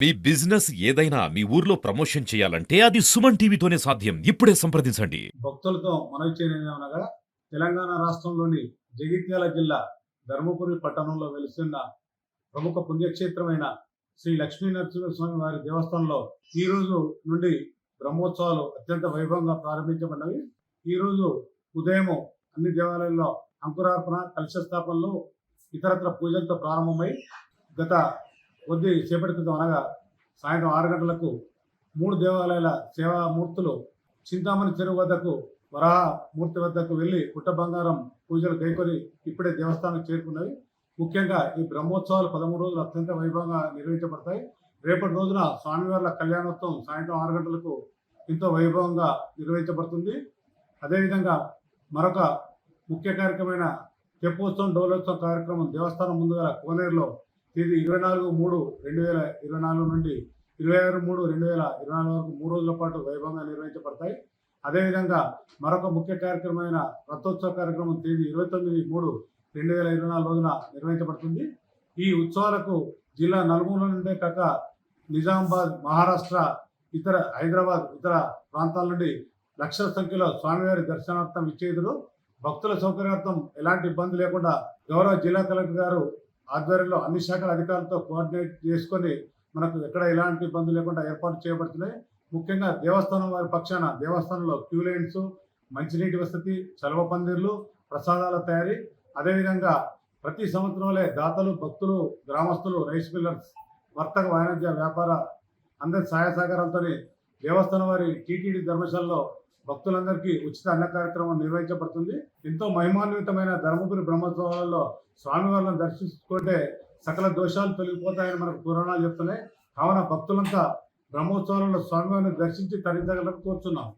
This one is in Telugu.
మీ బిజినెస్ ఏదైనా మీ ఊర్లో ప్రమోషన్ చేయాలంటే అది సుమన్ టీవీతోనే సాధ్యం. ఇప్పుడే సంప్రదించండి. భక్తులతో మనవి చేయనగా తెలంగాణ రాష్ట్రంలోని జగిత్యాల జిల్లా ధర్మపురి పట్టణంలో వెలుస్తున్న ప్రముఖ పుణ్యక్షేత్రమైన శ్రీ లక్ష్మీ నరసింహస్వామి వారి దేవస్థానంలో ఈ రోజు నుండి బ్రహ్మోత్సవాలు అత్యంత వైభవంగా ప్రారంభించబడినవి ఈ రోజు ఉదయం అన్ని దేవాలయాల్లో అంకురార్పణ కలశ స్థాపనలు ఇతరత్ర పూజలతో ప్రారంభమై గత కొద్ది సేపటి క్రితం అనగా సాయంత్రం ఆరు గంటలకు మూడు దేవాలయాల సేవా మూర్తులు చింతామణి చెరువు వద్దకు వరాహ మూర్తి వద్దకు వెళ్ళి పుట్ట బంగారం పూజలు కైకొని ఇప్పుడే దేవస్థానం చేరుకున్నవి. ముఖ్యంగా ఈ బ్రహ్మోత్సవాలు పదమూడు రోజులు అత్యంత వైభవంగా నిర్వహించబడతాయి. రేపటి రోజున స్వామివార్ల కళ్యాణోత్సవం సాయంత్రం ఆరు గంటలకు ఎంతో వైభవంగా నిర్వహించబడుతుంది. అదేవిధంగా మరొక ముఖ్య కార్యక్రమమైన తెప్పోత్సవం డోలోత్సవం కార్యక్రమం దేవస్థానం ముందుగా కోనేరులో తేదీ ఇరవై నాలుగు మూడు రెండు వేల ఇరవై నాలుగు నుండి ఇరవై ఆరు మూడు రెండు వేల ఇరవై నాలుగు వరకు మూడు రోజుల పాటు వైభవంగా నిర్వహించబడతాయి. అదేవిధంగా మరొక ముఖ్య కార్యక్రమమైన రథోత్సవ కార్యక్రమం తేదీ ఇరవై తొమ్మిది మూడు రెండు వేల ఇరవై నాలుగు రోజున నిర్వహించబడుతుంది. ఈ ఉత్సవాలకు జిల్లా నలుమూల నుండే కాక నిజామాబాద్ మహారాష్ట్ర ఇతర హైదరాబాద్ ఇతర ప్రాంతాల నుండి లక్షల సంఖ్యలో స్వామివారి దర్శనార్థం ఇచ్చేదురు భక్తుల సౌకర్యార్థం ఎలాంటి ఇబ్బంది లేకుండా గౌరవ జిల్లా కలెక్టర్ గారు ఆధ్వర్యంలో అన్ని శాఖల అధికారులతో కోఆర్డినేట్ చేసుకొని మనకు ఎక్కడ ఎలాంటి ఇబ్బంది లేకుండా ఏర్పాటు చేయబడుతున్నాయి. ముఖ్యంగా దేవస్థానం వారి పక్షాన దేవస్థానంలో క్యూ లైన్స్ మంచినీటి వసతి చలవ పందిర్లు ప్రసాదాల తయారీ అదేవిధంగా ప్రతి సంవత్సరంలో దాతలు భక్తులు గ్రామస్తులు రైస్ మిల్లర్స్ వర్తక వాణిజ్య వ్యాపార అందరి సహాయ సహకారాలతో దేవస్థానం వారి టీటీడీ ధర్మశాలలో భక్తులందరికీ ఉచిత అన్న కార్యక్రమం నిర్వహించబడుతుంది. ఎంతో మహిమాన్వితమైన ధర్మపురి బ్రహ్మోత్సవాలలో స్వామివారిని దర్శించుకుంటే సకల దోషాలు తొలగిపోతాయని మనకు పురాణాలు చెప్తున్నాయి. కావున భక్తులంతా బ్రహ్మోత్సవాలలో స్వామివారిని దర్శించి తరించగలకు కోరుతున్నాం